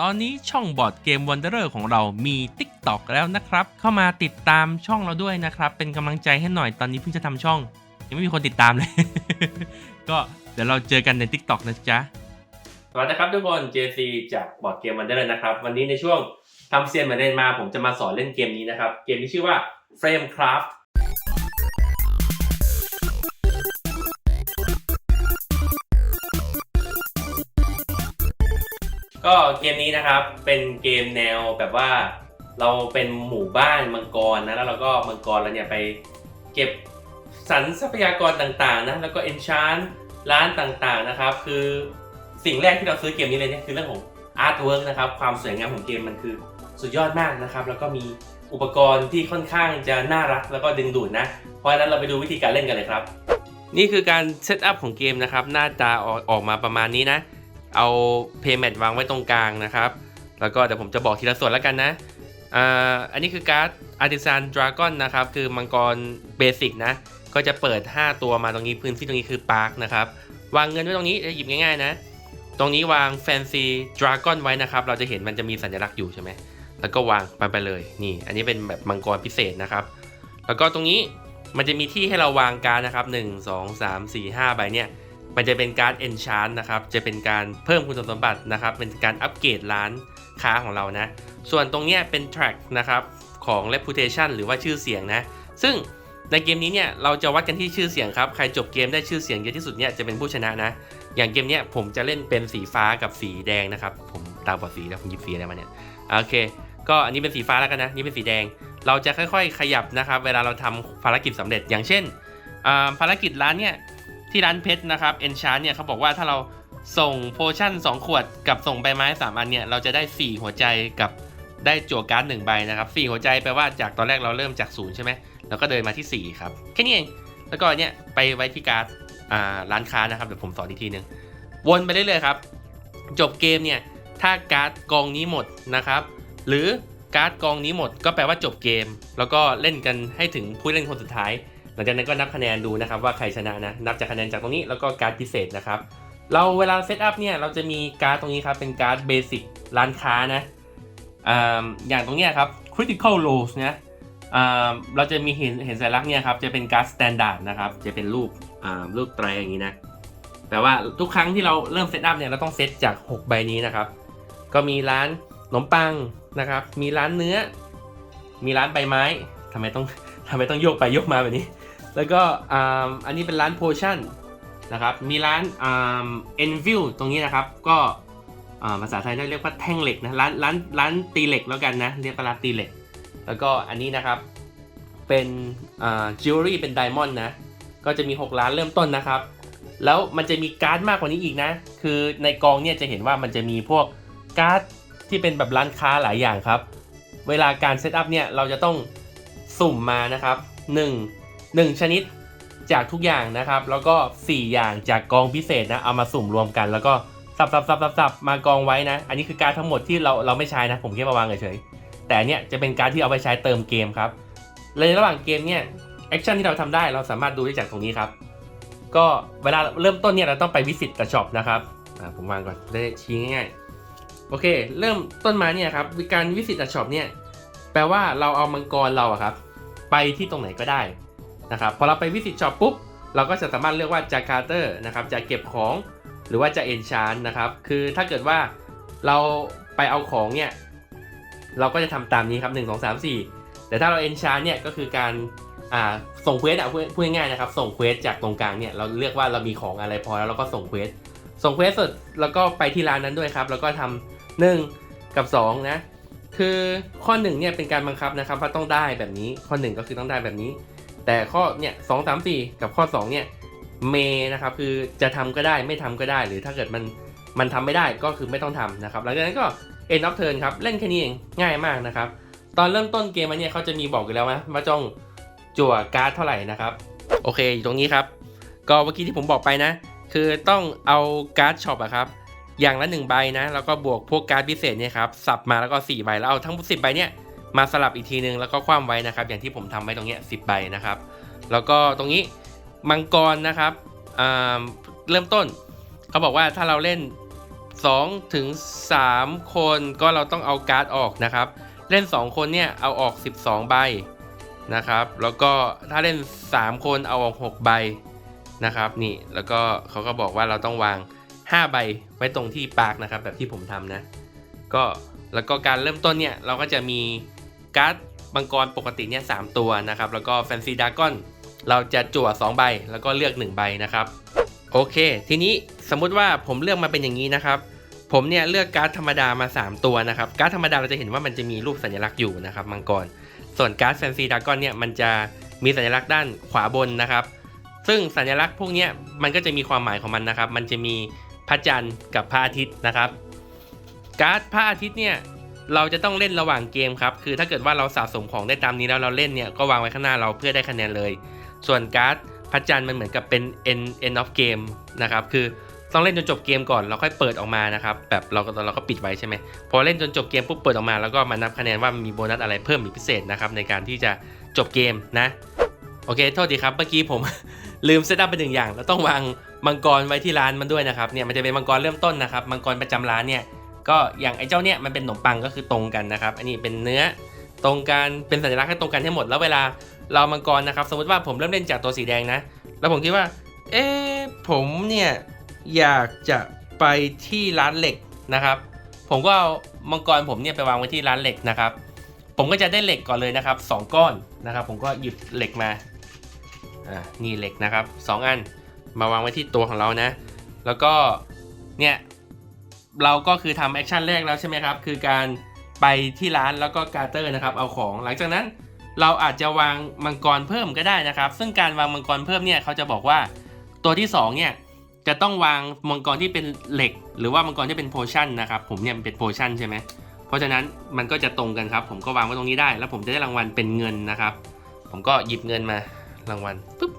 ตอนนี้ช่องบอร์ดเกมวันเดอร์ของเรามี TikTok แล้วนะครับ เข้ามาติดตามช่องเราด้วยนะครับ เป็นกำลังใจให้หน่อยตอนนี้เพิ่งจะทำช่อง ยังไม่มีคนติดตามเลย ก็เดี๋ยวเราเจอกันใน TikTok นะจ๊ะ สวัสดีครับทุกคน JC จากบอร์ดเกมวันเดอร์นะครับ วันนี้ในช่วงทำเซียนมือนเดิมมา ผมจะมาสอนเล่นเกมนี้นะครับ เกมนี้ชื่อว่า Framecraft ก็เกมนี้นะครับเป็นเกมแนวแบบว่า เราเป็นหมู่บ้านมังกรนะแล้วเราก็มังกรเราเนี่ยไปเก็บสรรทรัพยากรต่างๆนะแล้วก็เอนชานร้านต่างๆนะครับ คือสิ่งแรกที่เราซื้อเกมนี้เลยเนี่ยคือเรื่องของอาร์ตเวิร์กนะครับความสวยงามของเกมมันคือสุดยอดมากนะครับ แล้วก็มีอุปกรณ์ที่ค่อนข้างจะน่ารักแล้วก็ดึงดูดนะ เพราะฉะนั้นเราไปดูวิธีการเล่นกันเลยครับ นี่คือการเซตอัพของเกมนะครับ หน้าตาออกออกมาประมาณนี้นะ เอา payment วางไว้ตรงกลางนะครับ แล้วก็เดี๋ยวผมจะบอกทีละส่วนแล้วกันนะอันนี้คือการ์ด Artisan Dragon นนะครับ คือมังกรเบสิกนะ ก็จะเปิด 5 ตัวมาตรงนี้พื้นที่ตรงนี้คือ Park นะครับ วางเงินไว้ตรงนี้จะหยิบง่ายๆนะ ตรงนี้วาง Fancy Dragon ไว้นะครับ เราจะเห็นมันจะมีสัญลักษณ์อยู่ใช่ไหม แล้วก็วางไปไปเลย นี่ อันนี้เป็นแบบมังกรพิเศษนะครับ แล้วก็ตรงนี้มันจะมีที่ให้เราวางการนะครับ 1 2 3 4 5ใบเนี่ย มันจะเป็นการ enchant นะครับ จะเป็นการเพิ่มคุณสมบัตินะครับ เป็นการอัปเกรดร้านค้าของเรานะ ส่วนตรงเนี้ยเป็น track นะครับของ reputation หรือว่าชื่อเสียงนะ ซึ่งในเกมนี้เนี่ยเราจะวัดกันที่ชื่อเสียงครับ ใครจบเกมได้ชื่อเสียงเยอะที่สุดเนี่ยจะเป็นผู้ชนะนะ อย่างเกมเนี้ยผมจะเล่นเป็นสีฟ้ากับสีแดงนะครับ ผมตาบอดสีแล้วผมหยิบสีอะไรมาเนี่ย โอเค ก็อันนี้เป็นสีฟ้าแล้วกันนะ นี่เป็นสีแดง เราจะค่อยๆ ขยับนะครับ เวลาเราทำภารกิจสำเร็จ อย่างเช่นภารกิจร้านเนี่ย ที่ร้านเพชรนะครับ Enchant เนี่ยเขาบอกว่าถ้าเราส่งโพชั่น 2 ขวดกับส่งใบไม้3อันเนี่ยเราจะได้ 4 หัวใจกับได้จั่วการ์ด1ใบนะครับ4หัวใจแปลว่าจากตอนแรกเราเริ่มจากศูนย์ใช่ไหมแล้วก็เดินมาที่ 4 ครับ แค่นี้เองแล้วก็เนี่ยไปไว้ที่การ์ดอ่าร้านค้านะครับเดี๋ยวผมสอนอีกทีหนึงวนไปเรื่อยๆครับ จบเกมเนี่ยถ้าการ์ดกองนี้หมดนะครับ หรือการ์ดกองนี้หมดก็แปลว่าจบเกม แล้วก็เล่นกันให้ถึงผู้เล่นคนสุดท้าย หลังจากนั้นก็นับคะแนนดูนะครับว่าใครชนะนะ นับจากคะแนนจากตรงนี้แล้วก็การ์ดพิเศษนะครับ เราเวลาเซตอัพเนี่ยเราจะมีการ์ดตรงนี้ครับเป็นการ์ดเบสิกร้านค้านะออย่างตรงนี้ครับ critical roles นะอ่าเราจะมีเห็นเห็นสัญลักษณ์เนี่ยครับจะเป็นการ์ด standard นะครับจะเป็นรูปรูปไตรอย่างนี้นะแปลว่าทุกครั้งที่เราเริ่มเซตอัพเนี่ยเราต้องเซตจาก 6 ใบนี้นะครับ ก็มีร้านขนมปังนะครับ มีร้านเนื้อ มีร้านใบไม้ทำไมต้องทำไมต้องโยกไปโยกมาแบบนี้ แล้วก็อ,อันนี้เป็นร้านโพชั่นนะครับมีร้านเอ็นวิวตรงนี้นะครับก็ภาษาไทยเรียกว่าแท่งเหล็กนะร้านร้านร้านตีเหล็กแล้วกันนะเรียกว่าร้านตีเหล็ก แล้วก็อันนี้นะครับเป็นจิวเวลรี่เป็นไดมอนด์นะก็จะมี6ร้านเริ่มต้นนะครับ แล้วมันจะมีการ์ดมากกว่านี้อีกนะ คือในกองเนี่ยจะเห็นว่ามันจะมีพวกการ์ดที่เป็นแบบร้านค้าหลายอย่างครับ เวลาการเซตอัพเนี่ยเราจะต้องสุ่มมานะครับ 1 1 ชนิดจากทุกอย่างนะครับ แล้วก็ 4 อย่างจากกองพิเศษนะ เอามาสุ่มรวมกัน แล้วก็สับสับสับสับสับมากองไว้นะ อันนี้คือการทั้งหมดที่เราเราไม่ใช้นะ ผมแค่มาวางเฉยๆ แต่อันเนี่ยจะเป็นการที่เอาไปใช้เติมเกมครับในระหว่างเกมเนี่ยแอคชั่นที่เราทำได้เราสามารถดูได้จากตรงนี้ครับ ก็เวลาเริ่มต้นเนี่ยเราต้องไปวิสิตแต่ช็อปนะครับผมวางก่อนได้ชี้ง่ายๆ โอเค เริ่มต้นมาเนี่ยครับการวิสิตแต่ช็อปเนี่ยแปลว่าเราเอามังกรเราอะครับ ไปที่ตรงไหนก็ได้ นะครับพอเราไปวิสิตช็อปปุ๊บ เราก็จะสามารถเลือกว่าจะคาร์เตอร์นะครับจะเก็บของหรือว่าจะเอนชานนะครับ คือถ้าเกิดว่าเราไปเอาของเนี่ย เราก็จะทำตามนี้ครับ1 2 3 4แต่ถ้าเราเอนชานเนี่ยก็คือการอ่าส่งเควสอะพูดง่ายๆนะครับ ส่งเควสจากตรงกลางเนี่ยเราเลือกว่าเรามีของอะไรพอแล้วเราก็ส่งเควสส่งเควสเสร็จแล้วก็ไปที่ร้านนั้นด้วยครับ แล้วก็ทำหนึ่งกับสองนะ คือข้อหนึ่งเนี่ยเป็นการบังคับนะครับว่าต้องได้แบบนี้ข้อหนึ่งก็คือต้องได้แบบนี้ แต่ข้อเนี่ยสองสามสี่กับข้อ 2 เนี่ยเมนะครับคือจะทำก็ได้ไม่ทำก็ได้ หรือถ้าเกิดมันมันทำไม่ได้ก็คือไม่ต้องทำนะครับหลังจากนั้นก็ end of turn ครับเล่นแค่นี้เองง่ายมากนะครับ ตอนเริ่มต้นเกมมันเนี่ยเขาจะมีบอกอยู่แล้วนะว่าจ้องจั่วการ์ดเท่าไหร่นะครับ โอเคอยู่ตรงนี้ครับ ก็เมื่อกี้ที่ผมบอกไปนะ คือต้องเอาการ์ดช็อปอะครับอย่างละ1ใบนะแล้วก็บวกพวกการ์ดพิเศษเนี่ยครับสับมาแล้วก็4ใบแล้วเอาทั้ง10ใบเนี่ย มาสลับอีกทีนึงแล้วก็คว่ำไว้นะครับ อย่างที่ผมทำไว้ตรงเนี้ยสิบใบนะครับ แล้วก็ตรงนี้มังกรนะครับเริ่มต้นเขาบอกว่าถ้าเราเล่น2ถึง3คนก็เราต้องเอาการ์ดออกนะครับ เล่น 2 คนเนี่ยเอาออก 12 ใบนะครับ แล้วก็ถ้าเล่น 3 คนเอาออก6ใบนะครับนี่แล้วก็เขาก็บอกว่าเราต้องวาง 5 ใบไว้ตรงที่ปากนะครับ แบบที่ผมทำนะก็แล้วก็การเริ่มต้นเนี่ยเราก็จะมี การ์ดมังกรปกติเนี่ยสตัวนะครับ แล้วก็แฟนซีดากอน เราจะจั่ว2ใบแล้วก็เลือก 1 ใบนะครับ โอเค ทีนี้สมมุติว่าผมเลือกมาเป็นอย่างนี้นะครับ ผมเนี่ยเลือกการ์ดธรรมดามา 3 ตัวนะครับ การ์ดธรรมดาเราจะเห็นว่ามันจะมีรูปสัญลักษณ์อยู่นะครับมังกร ส่วนการ์ดแฟนซีดากอนเนี่ยมันจะมีสัญลักษณ์ด้านขวาบนนะครับ ซึ่งสัญลักษณ์พวกนี้มันก็จะมีความหมายของมันนะครับ มันจะมีพระจันทร์กับพระอาทิตย์นะครับ การ์ดพระอาทิตย์เนี่ย เราจะต้องเล่นระหว่างเกมครับ คือถ้าเกิดว่าเราสะสมของได้ตามนี้แล้วเราเล่นเนี่ยก็วางไว้ข้างหน้าเราเพื่อได้คะแนนเลย ส่วนการ์ดพระจันทร์มันเหมือนกับเป็น end end of game นะครับ คือต้องเล่นจนจบเกมก่อนเราค่อยเปิดออกมานะครับแบบเราก็เราก็ปิดไว้ใช่ไหมพอเล่นจนจบเกมปุ๊บเปิดออกมาแล้วก็มานับคะแนนว่ามีโบนัสอะไรเพิ่มอีกพิเศษนะครับในการที่จะจบเกมนะโอเคโทษทีครับเมื่อกี้ผมลืมเซตอัพไปหนึ่งอย่างเราต้องวางมังกรไว้ที่ร้านมันด้วยนะครับเนี่ยมันจะเป็นมังกรเริ่มต้นนะครับมังกรประจำร้านเนี่ย ก็อย่างไอ้เจ้าเนี่ยมันเป็นขนมปังก็คือตรงกันนะครับ อันนี้เป็นเนื้อตรงกันเป็นสัญลักษณ์ให้ตรงกันให้หมดแล้วเวลาเรามังกรนะครับสมมติว่าผมเริ่มเล่นจากตัวสีแดงนะ แล้วผมคิดว่า เอ๊ผมเนี่ยอยากจะไปที่ร้านเหล็กนะครับ ผมก็เอามังกรผมเนี่ยไปวางไว้ที่ร้านเหล็กนะครับ ผมก็จะได้เหล็กก่อนเลยนะครับสองก้อนนะครับ ผมก็หยิบเหล็กมาอ่านี่เหล็กนะครับสองอันมาวางไว้ที่ตัวของเรานะ แล้วก็เนี่ย เราก็คือทำแอคชั่นแรกแล้วใช่ไหมครับ คือการไปที่ร้านแล้วก็การเตอร์นะครับเอาของ หลังจากนั้นเราอาจจะวางมังกรเพิ่มก็ได้นะครับ ซึ่งการวางมังกรเพิ่มเนี่ยเขาจะบอกว่าตัวที่สองเนี่ยจะต้องวางมังกรที่เป็นเหล็ก หรือว่ามังกรที่เป็นโพชั่นนะครับผมเนี่ยเป็นโพชั่นใช่ไหมเพราะฉะนั้นมันก็จะตรงกันครับ ผมก็วางไว้ตรงนี้ได้ แล้วผมจะได้รางวัลเป็นเงินนะครับ ผมก็หยิบเงินมารางวัลปุ๊บ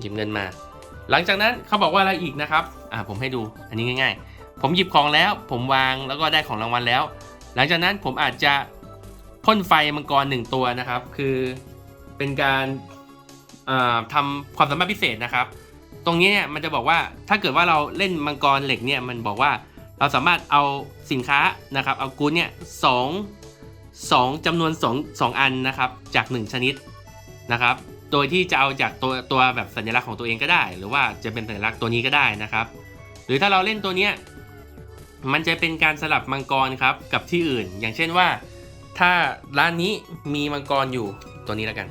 หยิบเงินมา หลังจากนั้นเขาบอกว่าอะไรอีกนะครับอ่าผมให้ดูอันนี้ง่าย ๆ ผมหยิบของแล้ว ผมวางแล้วก็ได้ของรางวัลแล้ว หลังจากนั้นผมอาจจะพ่นไฟมังกรหนึ่งตัวนะครับ คือเป็นการาทำความสามารถพิเศษนะครับ ตรงนี้เนี่ยมันจะบอกว่าถ้าเกิดว่าเราเล่นมังกรเหล็กเนี่ยมันบอกว่าเราสามารถเอาสินค้านะครับเอากู๊ดเนี่ยสองสองจำนวนสองสองอันนะครับจากหนึ่งชนิดนะครับ โดยที่จะเอาจากตัวตัวแบบสัญลักษณ์ของตัวเองก็ได้ หรือว่าจะเป็นสัญลักษณ์ตัวนี้ก็ได้นะครับ หรือถ้าเราเล่นตัวเนี้ย มันจะเป็นการสลับมังกรครับกับที่อื่น อย่างเช่นว่า ถ้าร้านนี้มีมังกรอยู่ตัวนี้แล้วกัน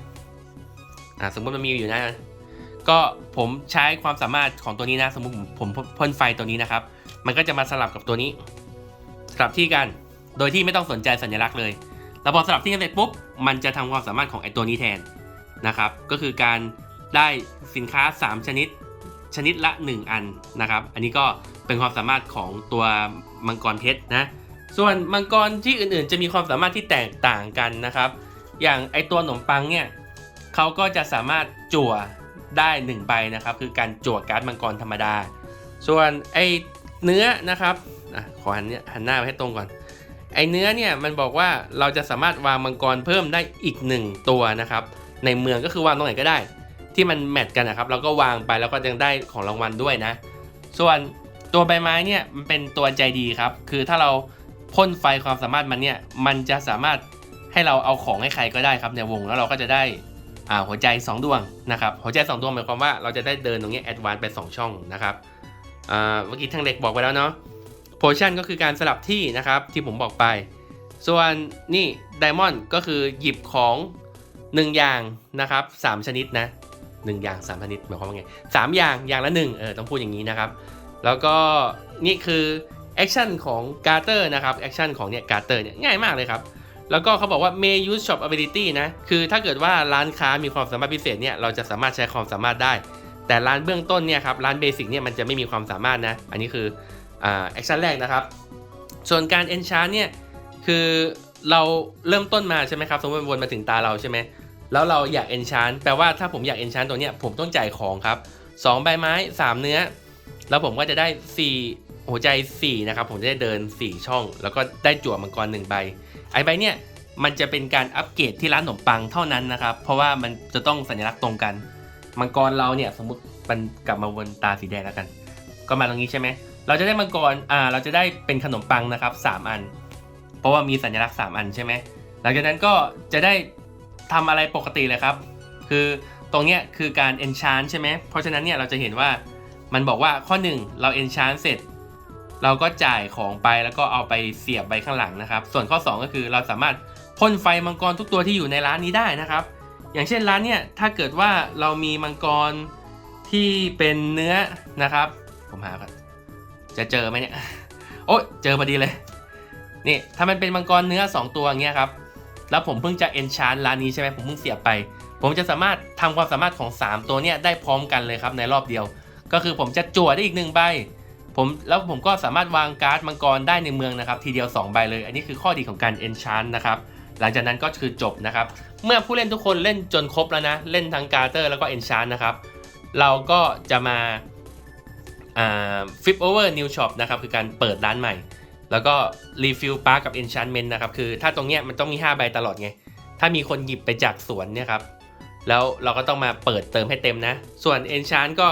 อ่าสมมติมันมีอยู่นะ ก็ผมใช้ความสามารถของตัวนี้นะ สมมติผมพ่นไฟตัวนี้นะครับ มันก็จะมาสลับกับตัวนี้ สลับที่กัน โดยที่ไม่ต้องสนใจสัญลักษณ์เลย แล้วพอสลับที่กันเสร็จปุ๊บ มันจะทำความสามารถของไอตัวนี้แทนนะครับ ก็คือการได้สินค้า 3 ชนิด ชนิดละ 1 อันนะครับ อันนี้ก็ เป็นความสามารถของตัวมังกรเพชรนะ ส่วนมังกรที่อื่นๆ จะมีความสามารถที่แตกต่างกันนะครับ อย่างไอตัวขนมปังเนี่ยเขาก็จะสามารถจั่วได้1ใบนะครับ คือการจั่วการ์ดมังกรธรรมดา ส่วนไอเนื้อนะครับอขอหันหันหน้าไปให้ตรงก่อน ไอเนื้อเนี่ยมันบอกว่าเราจะสามารถวางมังกรเพิ่มได้อีก 1 ตัวนะครับ ในเมืองก็คือวางตรงไหนก็ได้ ที่มันแมทกันนะครับ เราก็วางไปแล้วก็ยังได้ของรางวัลด้วยนะ ส่วน ตัวใบไม้เนี่ยมันเป็นตัวใจดีครับ คือถ้าเราพ่นไฟความสามารถมันเนี่ย มันจะสามารถให้เราเอาของให้ใครก็ได้ครับในวงแล้วเราก็จะได้อ่าหัวใจ 2 ดวงนะครับ หัวใจ 2 ดวงหมายความว่าเราจะได้เดินตรงนี้แอดวานซ์ไป 2 ช่องนะครับอ่าเมื่อกี้ทางเด็กบอกไปแล้วเนาะโพชั่นก็คือการสลับที่นะครับที่ผมบอกไป ส่วนนี่ไดมอนด์ก็คือหยิบของ 1 อย่างนะครับ 3 ชนิดนะ 1 อย่าง 3 ชนิดหมายความว่าไงสามอย่างอย่างละ1เออต้องพูดอย่างนี้นะครับ แล้วก็นี่คือแอคชั่นของการ์เตอร์นะครับแอคชั่นของเนี่ยการ์เตอร์เนี่ยง่ายมากเลยครับ แล้วก็เขาบอกว่า may use shop ability นะ คือถ้าเกิดว่าร้านค้ามีความสามารถพิเศษเนี่ยเราจะสามารถใช้ความสามารถได้ แต่ร้านเบื้องต้นเนี่ยครับร้านเบสิกเนี่ยมันจะไม่มีความสามารถนะ อันนี้คือแอคชั่นแรกนะครับ ส่วนการ enchant เนี่ยคือเราเริ่มต้นมาใช่ไหมครับสมมติวนมาถึงตาเราใช่ไหมแล้วเราอยาก enchant แปลว่าถ้าผมอยาก enchant ตัวเนี้ยผมต้องจ่ายของครับสองใบไม้สามเนื้อ แล้วผมก็จะได้ 4 หัวใจ 4 นะครับ ผมจะได้เดิน 4 ช่อง แล้วก็ได้จั่วมังกร1ใบ ไอใบเนี่ยมันจะเป็นการอัปเกรดที่ร้านขนมปังเท่านั้นนะครับ เพราะว่ามันจะต้องสัญลักษณ์ตรงกัน มังกรเราเนี่ยสมมติมันกลับมาบนตาสีแดงแล้วกัน ก็มาตรงนี้ใช่ไหม เราจะได้มังกร อ่า เราจะได้เป็นขนมปังนะครับสามอัน เพราะว่ามีสัญลักษณ์ 3 อันใช่ไหม หลังจากนั้นก็จะได้ทำอะไรปกติเลยครับ คือตรงเนี้ยคือการ enchant ใช่ไหมเพราะฉะนั้นเนี่ยเราจะเห็นว่า มันบอกว่าข้อ 1 เรา enchant เสร็จ เราก็จ่ายของไปแล้วก็เอาไปเสียบไว้ข้างหลังนะครับ ส่วนข้อ 2 ก็คือเราสามารถพ่นไฟมังกรทุกตัวที่อยู่ในร้านนี้ได้นะครับ อย่างเช่นร้านเนี่ยถ้าเกิดว่าเรามีมังกรที่เป็นเนื้อนะครับ ผมหาก่อนจะเจอไหมเนี่ยโอ้ยเจอพอดีเลยนี่ถ้ามันเป็นมังกรเนื้อ 2 ตัวอย่างเงี้ยครับแล้วผมเพิ่งจะเอนชานร้านนี้ใช่ไหมผมเพิ่งเสียบไป ผมจะสามารถทำความสามารถของ 3 ตัวเนี้ยได้พร้อมกันเลยครับในรอบเดียว ก็คือผมจะจั่วได้อีกหนึ่งใบผมแล้วผมก็สามารถวางการ์ดมังกรได้ในเมืองนะครับ ทีเดียว 2 ใบเลย อันนี้คือข้อดีของการเอนชานนะครับหลังจากนั้นก็คือจบนะครับ เมื่อผู้เล่นทุกคนเล่นจนครบแล้วนะ เล่นทั้งการ์เตอร์แล้วก็เอนชานนะครับ เราก็จะมาฟิปโอเวอร์นิวช็อปนะครับคือการเปิดร้านใหม่ แล้วก็รีฟิลปาร์กับ Enchantment นะครับคือถ้าตรงเนี้ยมันต้องมี 5 ใบตลอดไง ถ้ามีคนหยิบไปจากสวนเนี่ยครับแล้วเราก็ต้องมาเปิดเติมให้เต็มนะ ส่วน Enchant ก็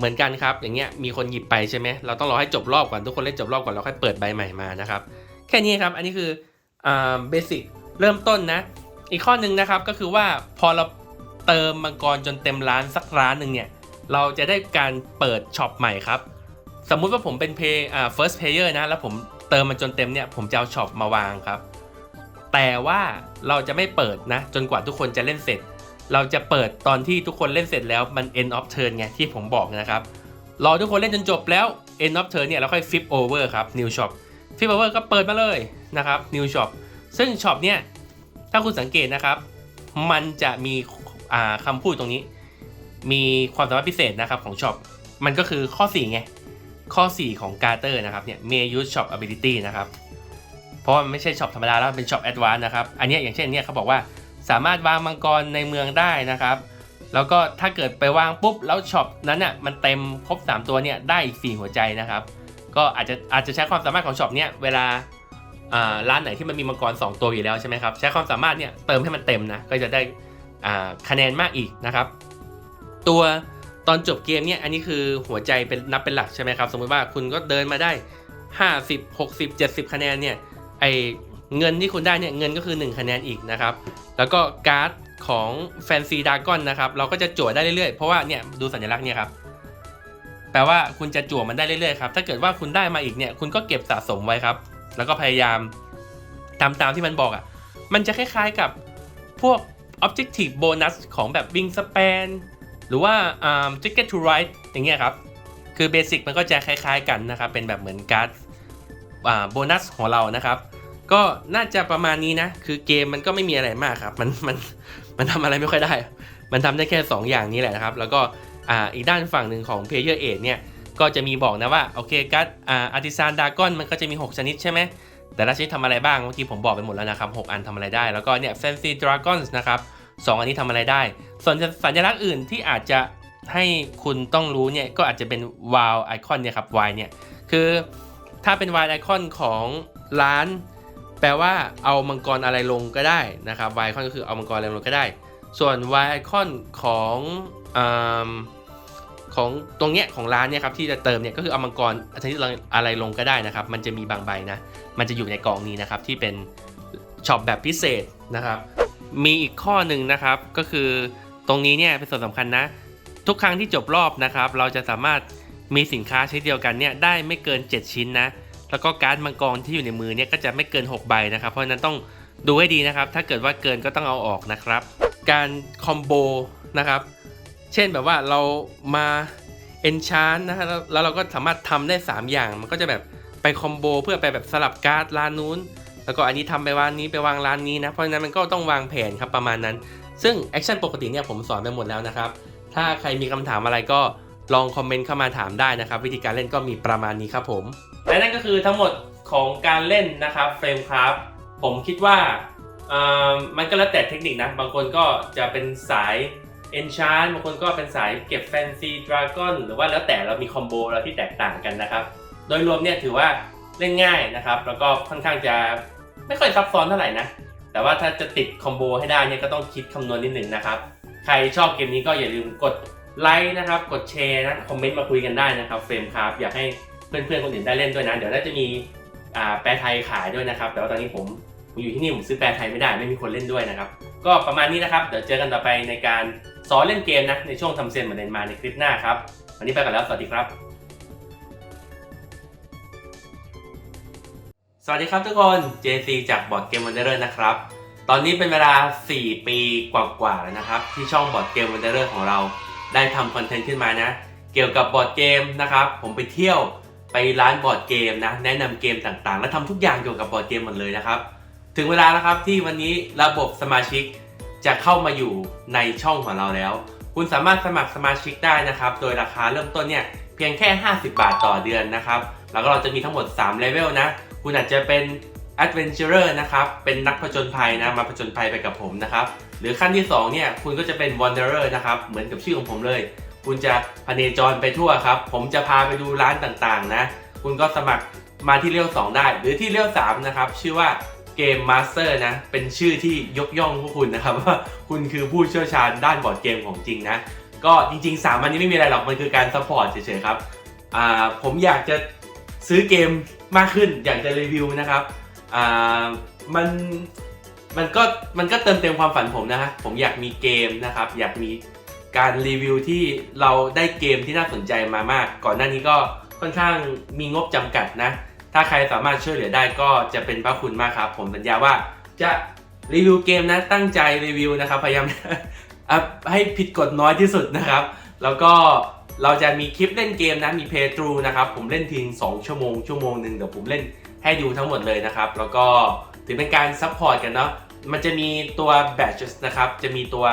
เหมือนกันครับ อย่างเงี้ยมีคนหยิบไปใช่ไหมเราต้องรอให้จบรอบก่อนทุกคนเล่นจบรอบก่อนแล้วค่อยเปิดใบใหม่มานะครับ แค่นี้ครับ อันนี้คืออ่าเบสิกเริ่มต้นนะ อีกข้อหนึ่งนะครับก็คือว่าพอเราเติมมังกรจนเต็มร้านสักร้านหนึ่งเนี่ยเราจะได้การเปิดช็อปใหม่ครับ สมมุติว่าผมเป็น pay อ่า first player นะ แล้วผมเติมมันจนเต็มเนี่ยผมจะเอาช็อปมาวางครับ แต่ว่าเราจะไม่เปิดนะ จนกว่าทุกคนจะเล่นเสร็จ เราจะเปิดตอนที่ทุกคนเล่นเสร็จแล้วมัน end of turn ไงที่ผมบอกนะครับรอทุกคนเล่นจนจบแล้ว end of turn เนี่ยเราค่อย flip over ครับ new shop flip over ก็เปิดมาเลยนะครับ new shop ซึ่งช็อปเนี่ยถ้าคุณสังเกตนะครับ มันจะมีคำพูดตรงนี้ มีความสามารถพิเศษนะครับของช็อปมันก็คือข้อ 4 ไง ข้อ 4 ของการ์เตอร์นะครับเนี่ย may use shop ability นะครับ เพราะว่ามันไม่ใช่ช็อปธรรมดาแล้วมันเป็นช็อปแอดวานนะครับ อันนี้อย่างเช่นเนี่ยเขาบอกว่า สามารถวางมังกรในเมืองได้นะครับ แล้วก็ถ้าเกิดไปวางปุ๊บแล้วช็อปนั้นอะมันเต็มครบ 3 ตัวเนี่ยได้อีก 4 หัวใจนะครับ ก็อาจจะอาจจะใช้ความสามารถของช็อปเนี่ยเวลาร้านไหนที่มันมีมังกร 2 ตัวอยู่แล้วใช่ไหมครับใช้ความสามารถเนี่ยเติมให้มันเต็มนะก็จะได้คะแนนมากอีกนะครับ ตัวตอนจบเกมเนี่ยอันนี้คือหัวใจเป็นนับเป็นหลักใช่ไหมครับ สมมติว่าคุณก็เดินมาได้ 50 60 70 คะแนนเนี่ยไอ เงินที่คุณได้เนี่ยเงินก็คือ 1 คะแนนอีกนะครับ แล้วก็การ์ดของ Fancy Dragon นะครับเราก็จะจั่วได้เรื่อยๆ เพราะว่าเนี่ยดูสัญลักษณ์เนี่ยครับแปลว่าคุณจะจั่วมันได้เรื่อยๆครับถ้าเกิดว่าคุณได้มาอีกเนี่ยคุณก็เก็บสะสมไว้ครับ แล้วก็พยายามทำตามที่มันบอกอะ่ะ มันจะคล้ายๆกับพวก Objective Bonus ของแบบ Wing Span หรือว่าอ่า Ticket to Ride อย่างเงี้ยครับ คือเบสิกมันก็จะคล้ายๆกันนะครับ เป็นแบบเหมือนการ์ดอ่าโบนัสของเรานะครับ ก็น่าจะประมาณนี้นะ คือเกมมันก็ไม่มีอะไรมากครับ มันมันมันทำอะไรไม่ค่อยได้ มันทำได้แค่ 2 อย่างนี้แหละนะครับ แล้วก็อ่าอีกด้านฝั่งหนึ่งของ Player a เนี่ย ก็จะมีบอกนะว่า โอเคการ์ดอ่าอาร์ติซานดากอนมันก็จะมี 6 ชนิดใช่ไหม แต่ละชนิดทำอะไรบ้าง เมื่อกี้ผมบอกไปหมดแล้วนะครับ 6 อันทำอะไรได้ แล้วก็เนี่ย Fancy Dragons นะครับสองอันนี้ทำอะไรได้ ส่วนสัญลักษณ์อื่นที่อาจจะให้คุณต้องรู้เนี่ย ก็อาจจะเป็น wow icon เนี่ยครับ y เนี่ย คือถ้าเป็น y icon ของร้าน แปลว่าเอามังกรอะไรลงก็ได้นะครับ y icon ก็คือเอามังกรอะไรลงก็ได้ ส่วน y icon ของอของตรงเนี้ยของร้านเนี่ยครับที่จะเติมเนี่ยก็คือเอามังกรชนิดอะไรลงก็ได้นะครับ มันจะมีบางใบนะ มันจะอยู่ในกล่องนี้นะครับที่เป็นช็อปแบบพิเศษนะครับ มีอีกข้อหนึ่งนะครับก็คือตรงนี้เนี่ยเป็นส่วนสำคัญนะ ทุกครั้งที่จบรอบนะครับ เราจะสามารถมีสินค้าชนิดเดียวกันเนี่ยได้ไม่เกิน 7 ชิ้นนะ แล้วก็การ์ดมังกรที่อยู่ในมือเนี่ยก็จะไม่เกิน 6 ใบนะครับ เพราะฉะนั้นต้องดูให้ดีนะครับ ถ้าเกิดว่าเกินก็ต้องเอาออกนะครับ การคอมโบนะครับ เช่นแบบว่าเรามาเอนชานนะฮะแล้วเราก็สามารถทำได้ 3 อย่าง มันก็จะแบบไปคอมโบเพื่อไปแบบสลับการ์ดร้านนู้น แล้วก็อันนี้ทำไปวางนี้ไปวางร้านนี้นะ เพราะฉะนั้นมันก็ต้องวางแผนครับประมาณนั้น ซึ่งแอคชั่นปกติเนี่ยผมสอนไปหมดแล้วนะครับ ถ้าใครมีคำถามอะไรก็ ลองคอมเมนต์เข้ามาถามได้นะครับ วิธีการเล่นก็มีประมาณนี้ครับผม และนั่นก็คือทั้งหมดของการเล่นนะครับเฟรมครับผมคิดว่ามันก็แล้วแต่เทคนิคนะ บางคนก็จะเป็นสาย Enchant บางคนก็เป็นสายเก็บ Fancy Dragon หรือว่าแล้วแต่เรามีคอมโบเราที่แตกต่างกันนะครับ โดยรวมเนี่ยถือว่าเล่นง่ายนะครับ แล้วก็ค่อนข้างจะไม่ค่อยซับซ้อนเท่าไหร่นะ แต่ว่าถ้าจะติดคอมโบให้ได้เนี่ยก็ต้องคิดคำนวณนิดหนึ่งนะครับ ใครชอบเกมนี้ก็อย่าลืมกด ไลค์นะครับ กดแชร์นะ คอมเมนต์มาคุยกันได้นะครับเฟรมครับอยากให้เพื่อนๆคนอื่นได้เล่นด้วยนะ เดี๋ยวน่าจะมีแปลไทยขายด้วยนะครับ แต่ว่าตอนนี้ผมผมอยู่ที่นี่ผมซื้อแปลไทยไม่ได้ไม่มีคนเล่นด้วยนะครับ ก็ประมาณนี้นะครับ เดี๋ยวเจอกันต่อไปในการสอนเล่นเกมนะ ในช่วงทำเซนเหมือนเดิมมาในคลิปหน้าครับ วันนี้ไปกันแล้ว สวัสดีครับ สวัสดีครับทุกคน JC จากบอร์ดเกมวันเดอร์นะครับ ตอนนี้เป็นเวลา 4 ปีกว่าๆแล้วนะครับ ที่ช่องบอร์ดเกมวันเดอร์ของเรา ได้ทำคอนเทนต์ขึ้นมานะ เกี่ยวกับบอร์ดเกมนะครับ ผมไปเที่ยวไปร้านบอร์ดเกมนะ แนะนำเกมต่างๆ และทำทุกอย่างเกี่ยวกับบอร์ดเกมหมดเลยนะครับ ถึงเวลาแล้วครับที่วันนี้ระบบสมาชิกจะเข้ามาอยู่ในช่องของเราแล้ว คุณสามารถสมัครสมาชิกได้นะครับ โดยราคาเริ่มต้นเนี่ยเพียงแค่ 50 บาทต่อเดือนนะครับ แล้วก็เราจะมีทั้งหมด3เลเวลนะ คุณอาจจะเป็น Adventurer นะครับ เป็นนักผจญภัยนะ มาผจญภัยไปกับผมนะครับ หรือขั้นที่ 2 เนี่ย คุณก็จะเป็น Wanderer นะครับ เหมือนกับชื่อของผมเลย คุณจะพเนจรไปทั่วครับ ผมจะพาไปดูร้านต่างๆ นะ คุณก็สมัครมาที่เลเว2 ได้ หรือที่เลเว3นะครับ ชื่อว่าเกมมาสเตอร์นะ เป็นชื่อที่ยกย่องพวกคุณนะครับว่าคุณคือผู้เชี่ยวชาญด้านบอร์ดเกมของจริงนะ ก็จริงๆ 3 อันนี้ไม่มีอะไรหรอก มันคือการซัพพอร์ตเฉยๆครับอ่าผมอยากจะซื้อเกมมากขึ้น อยากจะรีวิวนะครับ อ่ามันมันก็มันก็เติมเต็มความฝันผมนะฮะผมอยากมีเกมนะครับ อยากมีการรีวิวที่เราได้เกมที่น่าสนใจมามาก ก่อนหน้านี้ก็ค่อนข้างมีงบจำกัดนะ ถ้าใครสามารถช่วยเหลือได้ก็จะเป็นพระคุณมากครับ ผมสัญญาว่าจะรีวิวเกมนะตั้งใจรีวิวนะครับ พยายามให้ผิดกฎน้อยที่สุดนะครับ แล้วก็ เราจะมีคลิปเล่นเกมนะ มีเพย์ทรูนะครับ ผมเล่นทิ้ง2ชั่วโมง ชั่วโมงหนึ่งเดี๋ยวผมเล่นให้ดูทั้งหมดเลยนะครับ แล้วก็ถือเป็นการซัพพอร์ตกันเนาะ มันจะมีตัว badges นะครับ จะมีตัว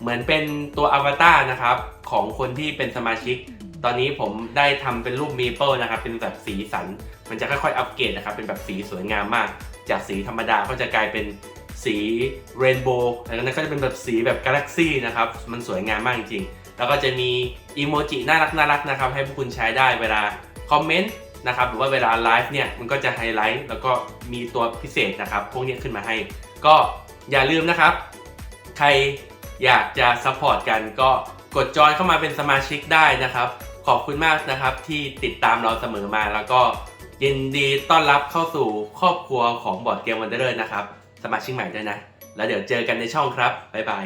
เหมือนเป็นตัวอวตารนะครับ ของคนที่เป็นสมาชิก ตอนนี้ผมได้ทำเป็นรูป Maple นะครับ เป็นแบบสีสัน มันจะค่อยๆ อัปเกรดนะครับ เป็นแบบสีสวยงามมาก จากสีธรรมดาก็จะกลายเป็นสีเรนโบว์แล้วนั้นก็จะเป็นแบบสีแบบกาแล็กซี่นะครับ มันสวยงามมากจริงๆ แล้วก็จะมีอีโมจิน่ารักน่ารักนะครับให้พวกคุณใช้ได้เวลาคอมเมนต์นะครับหรือว่าเวลาไลฟ์เนี่ยมันก็จะไฮไลท์แล้วก็มีตัวพิเศษนะครับพวกนี้ขึ้นมาให้ ก็อย่าลืมนะครับ ใครอยากจะซัพพอร์ตกันก็กดจอยเข้ามาเป็นสมาชิกได้นะครับ ขอบคุณมากนะครับที่ติดตามเราเสมอมา แล้วก็ยินดีต้อนรับเข้าสู่ครอบครัวของบอร์ดเกมวันเดอร์นะครับ สมาชิกใหม่ด้วยนะ แล้วเดี๋ยวเจอกันในช่องครับ บ๊ายบาย